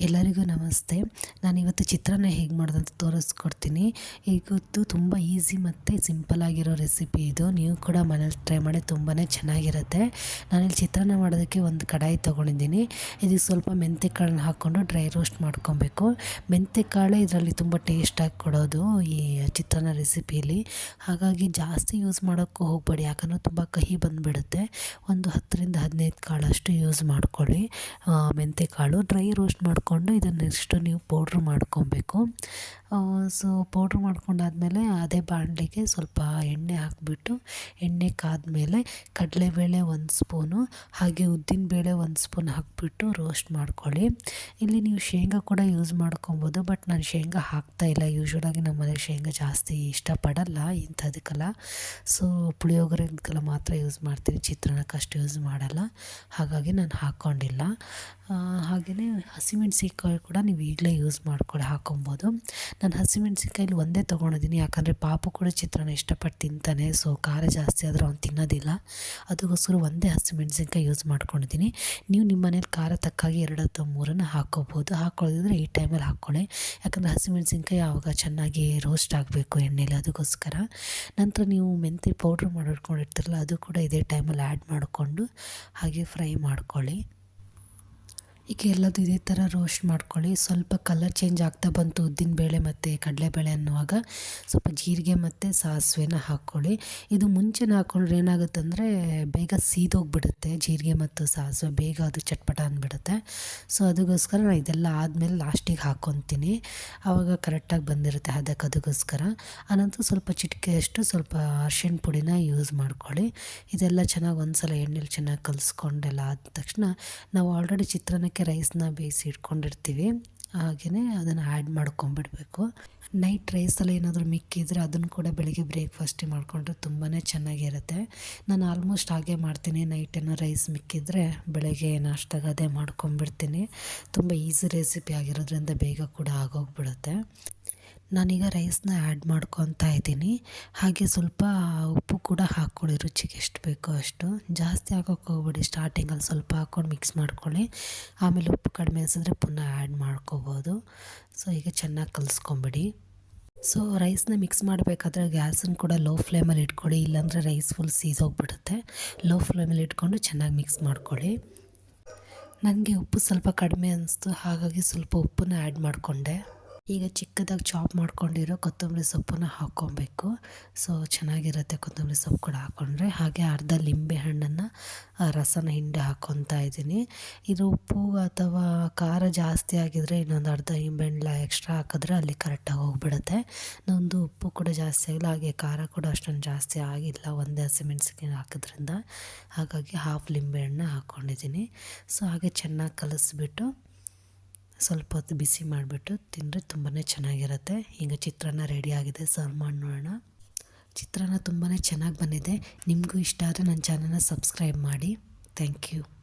ಎಲ್ಲರಿಗೂ ನಮಸ್ತೆ. ನಾನು ಇವತ್ತು ಚಿತ್ರಾನ್ನ ಹೇಗೆ ಮಾಡೋದಂತ ತೋರಿಸ್ಕೊಡ್ತೀನಿ. ಇವತ್ತು ತುಂಬ ಈಸಿ ಮತ್ತು ಸಿಂಪಲ್ ಆಗಿರೋ ರೆಸಿಪಿ ಇದು. ನೀವು ಕೂಡ ಮನೇಲಿ ಟ್ರೈ ಮಾಡಿ ತುಂಬಾ ಚೆನ್ನಾಗಿರುತ್ತೆ. ನಾನಿಲ್ಲಿ ಚಿತ್ರಾನ್ನ ಮಾಡೋದಕ್ಕೆ ಒಂದು ಕಡಾಯಿ ತೊಗೊಂಡಿದ್ದೀನಿ. ಇದಕ್ಕೆ ಸ್ವಲ್ಪ ಮೆಂತ್ಯ ಕಾಳನ್ನ ಹಾಕ್ಕೊಂಡು ಡ್ರೈ ರೋಸ್ಟ್ ಮಾಡ್ಕೊಬೇಕು. ಮೆಂತ್ಯ ಕಾಳು ಇದರಲ್ಲಿ ತುಂಬ ಟೇಸ್ಟಾಗಿ ಕೊಡೋದು ಈ ಚಿತ್ರಾನ್ನ ರೆಸಿಪಿಯಲ್ಲಿ ಹಾಗಾಗಿ ಜಾಸ್ತಿ ಯೂಸ್ ಮಾಡೋಕ್ಕೂ ಹೋಗಬೇಡಿ. ಯಾಕಂದರೆ ತುಂಬ ಕಹಿ ಬಂದುಬಿಡುತ್ತೆ. ಒಂದು ಹತ್ತರಿಂದ ಹದಿನೈದು ಕಾಳಷ್ಟು ಯೂಸ್ ಮಾಡ್ಕೊಳ್ಳಿ. ಮೆಂತ್ಯ ಕಾಳು ಡ್ರೈ ರೋಸ್ಟ್ ಮಾಡಿಕೊಂಡು ಇದನ್ನು ನೆಕ್ಸ್ಟು ನೀವು ಪೌಡ್ರ್ ಮಾಡ್ಕೊಬೇಕು. ಸೊ ಪೌಡ್ರ್ ಮಾಡ್ಕೊಂಡಾದಮೇಲೆ ಅದೇ ಬಾಣಲಿಗೆ ಸ್ವಲ್ಪ ಎಣ್ಣೆ ಹಾಕಿಬಿಟ್ಟು ಎಣ್ಣೆ ಕಾದ್ಮೇಲೆ ಕಡಲೆಬೇಳೆ ಒಂದು ಸ್ಪೂನು ಹಾಗೆ ಉದ್ದಿನಬೇಳೆ ಒಂದು ಸ್ಪೂನ್ ಹಾಕಿಬಿಟ್ಟು ರೋಸ್ಟ್ ಮಾಡ್ಕೊಳ್ಳಿ. ಇಲ್ಲಿ ನೀವು ಶೇಂಗಾ ಕೂಡ ಯೂಸ್ ಮಾಡ್ಕೊಬೋದು ಬಟ್ ನಾನು ಶೇಂಗಾ ಹಾಕ್ತಾಯಿಲ್ಲ ಯೂಶ್ವಲಾಗಿ ನಮ್ಮ ಮನೆ ಶೇಂಗಾ ಜಾಸ್ತಿ ಇಷ್ಟಪಡಲ್ಲ, ಇಂಥದಕ್ಕೆಲ್ಲ. ಸೊ ಪುಳಿಯೋಗರೆಗೆಲ್ಲ ಮಾತ್ರ ಯೂಸ್ ಮಾಡ್ತೀನಿ ಚಿತ್ರಾನ್ನಕ್ಕೆ ಅಷ್ಟು ಯೂಸ್ ಮಾಡಲ್ಲ. ಹಾಗಾಗಿ ನಾನು ಹಾಕ್ಕೊಂಡಿಲ್ಲ ಹಾಗೆಯೇ ಹಸಿಮೆಣಸಿಕಾಯಿ ಕೂಡ ನೀವು ಈಗಲೇ ಯೂಸ್ ಮಾಡ್ಕೊಳ್ಳಿ ಹಾಕೊಬೋದು. ನಾನು ಹಸಿಮೆಣ್ಸಿನ್ಕಾಯಲ್ಲಿ ಒಂದೇ ತೊಗೊಂಡಿದ್ದೀನಿ. ಯಾಕಂದರೆ ಪಾಪು ಕೂಡ ಚಿತ್ರಾನ್ನ ಇಷ್ಟಪಟ್ಟು ತಿಂತಾನೆ. ಸೊ ಖಾರ ಜಾಸ್ತಿ ಆದರೆ ಅವ್ನು ತಿನ್ನೋದಿಲ್ಲ. ಅದಕ್ಕೋಸ್ಕರ ಒಂದೇ ಹಸಿಮೆಣ್ಸಿನ್ಕಾಯಿ ಯೂಸ್ ಮಾಡ್ಕೊಂಡಿದ್ದೀನಿ. ನೀವು ನಿಮ್ಮ ಮನೇಲಿ ಖಾರ ತಕ್ಕಾಗಿ ಎರಡು ಅಥವಾ ಮೂರನ್ನು ಹಾಕ್ಕೋಬೋದು ಹಾಕ್ಕೊಳ್ಳೋದಿದ್ರೆ ಈ ಟೈಮಲ್ಲಿ ಹಾಕ್ಕೊಳ್ಳಿ ಯಾಕಂದರೆ ಹಸಿಮೆಣ್ಸಿನ್ಕಾಯಿ ಆವಾಗ ಚೆನ್ನಾಗಿ ರೋಸ್ಟ್ ಆಗಬೇಕು ಎಣ್ಣೆಲಿ. ಅದಕ್ಕೋಸ್ಕರ ನಂತರ ನೀವು ಮೆಂತ್ಯ ಪೌಡ್ರ್ ಮಾಡಿಟ್ಕೊಂಡಿರ್ತೀರಲ್ಲ ಅದು ಕೂಡ ಇದೇ ಟೈಮಲ್ಲಿ ಆ್ಯಡ್ ಮಾಡಿಕೊಂಡು ಹಾಗೆ ಫ್ರೈ ಮಾಡ್ಕೊಳ್ಳಿ. ಈಗ ಎಲ್ಲದೂ ಇದೇ ಥರ ರೋಸ್ಟ್ ಮಾಡ್ಕೊಳ್ಳಿ. ಸ್ವಲ್ಪ ಕಲರ್ ಚೇಂಜ್ ಆಗ್ತಾ ಬಂತು ಉದ್ದಿನಬೇಳೆ ಮತ್ತು ಕಡಲೆಬೇಳೆ ಅನ್ನುವಾಗ ಸ್ವಲ್ಪ ಜೀರಿಗೆ ಮತ್ತು ಸಾಸಿವೆನ ಹಾಕ್ಕೊಳ್ಳಿ ಇದು ಮುಂಚೆನೇ ಹಾಕ್ಕೊಂಡ್ರೆ ಏನಾಗುತ್ತೆ ಅಂದರೆ ಬೇಗ ಸೀದೋಗ್ಬಿಡುತ್ತೆ, ಜೀರಿಗೆ ಮತ್ತು ಸಾಸಿವೆ ಬೇಗ ಅದು ಚಟ್ಪಟ ಅಂದ್ಬಿಡುತ್ತೆ ಸೊ ಅದಕ್ಕೋಸ್ಕರ ನಾನು ಇದೆಲ್ಲ ಆದಮೇಲೆ ಲಾಸ್ಟಿಗೆ ಹಾಕ್ಕೊತೀನಿ ಆವಾಗ ಕರೆಕ್ಟಾಗಿ ಬಂದಿರುತ್ತೆ ಅದಕ್ಕೆ ಅದಕ್ಕೋಸ್ಕರ ಆನಂತರ ಸ್ವಲ್ಪ ಚಿಟಿಕೆಯಷ್ಟು ಸ್ವಲ್ಪ ಅರ್ಶಿಣ ಪುಡಿನ ಯೂಸ್ ಮಾಡ್ಕೊಳ್ಳಿ. ಇದೆಲ್ಲ ಚೆನ್ನಾಗಿ ಒಂದು ಸಲ ಎಣ್ಣೆಲಿ ಚೆನ್ನಾಗಿ ಕಲಿಸ್ಕೊಂಡೆಲ್ಲ ಆದ ತಕ್ಷಣ ನಾವು ಆಲ್ರೆಡಿ ಚಿತ್ರಾನ್ನಕ್ಕೆ ರೈಸ್ನ ಬೇಯಿಸಿ ಇಟ್ಕೊಂಡಿರ್ತೀವಿ. ಹಾಗೆಯೇ ಅದನ್ನು ಆ್ಯಡ್ ಮಾಡ್ಕೊಂಬಿಡಬೇಕು. ನೈಟ್ ರೈಸಲ್ಲಿ ಏನಾದರೂ ಮಿಕ್ಕಿದ್ರೆ ಅದನ್ನು ಕೂಡ ಬೆಳಿಗ್ಗೆ ಬ್ರೇಕ್ಫಾಸ್ಟಿಗೆ ಮಾಡಿಕೊಂಡ್ರೆ ತುಂಬಾ ಚೆನ್ನಾಗಿರುತ್ತೆ. ನಾನು ಆಲ್ಮೋಸ್ಟ್ ಹಾಗೆ ಮಾಡ್ತೀನಿ. ನೈಟ್ ಏನೋ ರೈಸ್ ಮಿಕ್ಕಿದ್ರೆ ಬೆಳಗ್ಗೆ ನಾಷ್ಟಾಗ ಅದೇ ಮಾಡ್ಕೊಂಬಿಡ್ತೀನಿ. ತುಂಬ ಈಸಿ ರೆಸಿಪಿ ಆಗಿರೋದ್ರಿಂದ ಬೇಗ ಕೂಡ ಆಗೋಗ್ಬಿಡುತ್ತೆ. ನಾನೀಗ ರೈಸ್ನ ಆ್ಯಡ್ ಮಾಡ್ಕೊತಾ ಇದ್ದೀನಿ. ಹಾಗೆ ಸ್ವಲ್ಪ ಉಪ್ಪು ಕೂಡ ಹಾಕ್ಕೊಳ್ಳಿ, ರುಚಿಗೆ ಎಷ್ಟು ಬೇಕೋ ಅಷ್ಟು. ಜಾಸ್ತಿ ಹಾಕೋಕ್ಕೆ ಹೋಗ್ಬೇಡಿ ಸ್ಟಾರ್ಟಿಂಗಲ್ಲಿ ಸ್ವಲ್ಪ ಹಾಕ್ಕೊಂಡು ಮಿಕ್ಸ್ ಮಾಡ್ಕೊಳ್ಳಿ. ಆಮೇಲೆ ಉಪ್ಪು ಕಡಿಮೆ ಅನಿಸಿದ್ರೆ ಪುನಃ ಆ್ಯಡ್ ಮಾಡ್ಕೋಬೋದು. ಸೊ ಈಗ ಚೆನ್ನಾಗಿ ಕಲಿಸ್ಕೊಂಬಿಡಿ. ಸೊ ರೈಸ್ನ ಮಿಕ್ಸ್ ಮಾಡಬೇಕಾದ್ರೆ ಗ್ಯಾಸನ್ನು ಕೂಡ ಲೋ ಫ್ಲೇಮಲ್ಲಿ ಇಟ್ಕೊಳ್ಳಿ. ಇಲ್ಲಾಂದರೆ ರೈಸ್ ಫುಲ್ ಸೀಸೋಗ್ಬಿಡುತ್ತೆ ಲೋ ಫ್ಲೇಮಲ್ಲಿ ಇಟ್ಕೊಂಡು ಚೆನ್ನಾಗಿ ಮಿಕ್ಸ್ ಮಾಡ್ಕೊಳ್ಳಿ. ನನಗೆ ಉಪ್ಪು ಸ್ವಲ್ಪ ಕಡಿಮೆ ಅನಿಸ್ತು, ಹಾಗಾಗಿ ಸ್ವಲ್ಪ ಉಪ್ಪನ್ನ ಆ್ಯಡ್ ಮಾಡಿಕೊಂಡೆ. ಈಗ ಚಿಕ್ಕದಾಗಿ ಚಾಪ್ ಮಾಡ್ಕೊಂಡಿರೋ ಕೊತ್ತಂಬರಿ ಸೊಪ್ಪನ್ನು ಹಾಕ್ಕೊಬೇಕು. ಸೊ ಚೆನ್ನಾಗಿರುತ್ತೆ ಕೊತ್ತಂಬರಿ ಸೊಪ್ಪು ಕೂಡ ಹಾಕ್ಕೊಂಡ್ರೆ ಹಾಗೆ ಅರ್ಧ ಲಿಂಬೆ ಹಣ್ಣನ್ನು ರಸನ ಹಿಂಡಿ ಹಾಕ್ಕೊತಾ ಇದ್ದೀನಿ. ಇದು ಉಪ್ಪು ಅಥವಾ ಖಾರ ಜಾಸ್ತಿ ಆಗಿದರೆ ಇನ್ನೊಂದು ಅರ್ಧ ಹಣ್ಣು ಎಕ್ಸ್ಟ್ರಾ ಹಾಕಿದ್ರೆ ಅಲ್ಲಿ ಕರೆಕ್ಟಾಗಿ ಹೋಗ್ಬಿಡುತ್ತೆ. ನೊಂದು ಉಪ್ಪು ಕೂಡ ಜಾಸ್ತಿ ಆಗಿಲ್ಲ, ಹಾಗೆ ಖಾರ ಕೂಡ ಅಷ್ಟೊಂದು ಜಾಸ್ತಿ ಆಗಿಲ್ಲ, ಒಂದೇ ಹಸಿಮೆಣಸಿನ ಹಾಕೋದ್ರಿಂದ. ಹಾಗಾಗಿ ಹಾಫ್ ಲಿಂಬೆಹಣ್ಣು ಹಾಕ್ಕೊಂಡಿದ್ದೀನಿ ಸೊ ಹಾಗೆ ಚೆನ್ನಾಗಿ ಕಲಿಸ್ಬಿಟ್ಟು ಸ್ವಲ್ಪ ಹೊತ್ತು ಬಿಸಿ ಮಾಡಿಬಿಟ್ಟು ತಿಂದರೆ ತುಂಬಾ ಚೆನ್ನಾಗಿರುತ್ತೆ. ಈಗ ಚಿತ್ರಾನ್ನ ರೆಡಿಯಾಗಿದೆ ಸರ್ವ್ ಮಾಡಿ ನೋಡೋಣ. ಚಿತ್ರಾನ್ನ ತುಂಬಾ ಚೆನ್ನಾಗಿ ಬಂದಿದೆ. ನಿಮಗೂ ಇಷ್ಟ ಆದರೆ ನನ್ನ ಚಾನಲ್ನ ಸಬ್ಸ್ಕ್ರೈಬ್ ಮಾಡಿ. Thank you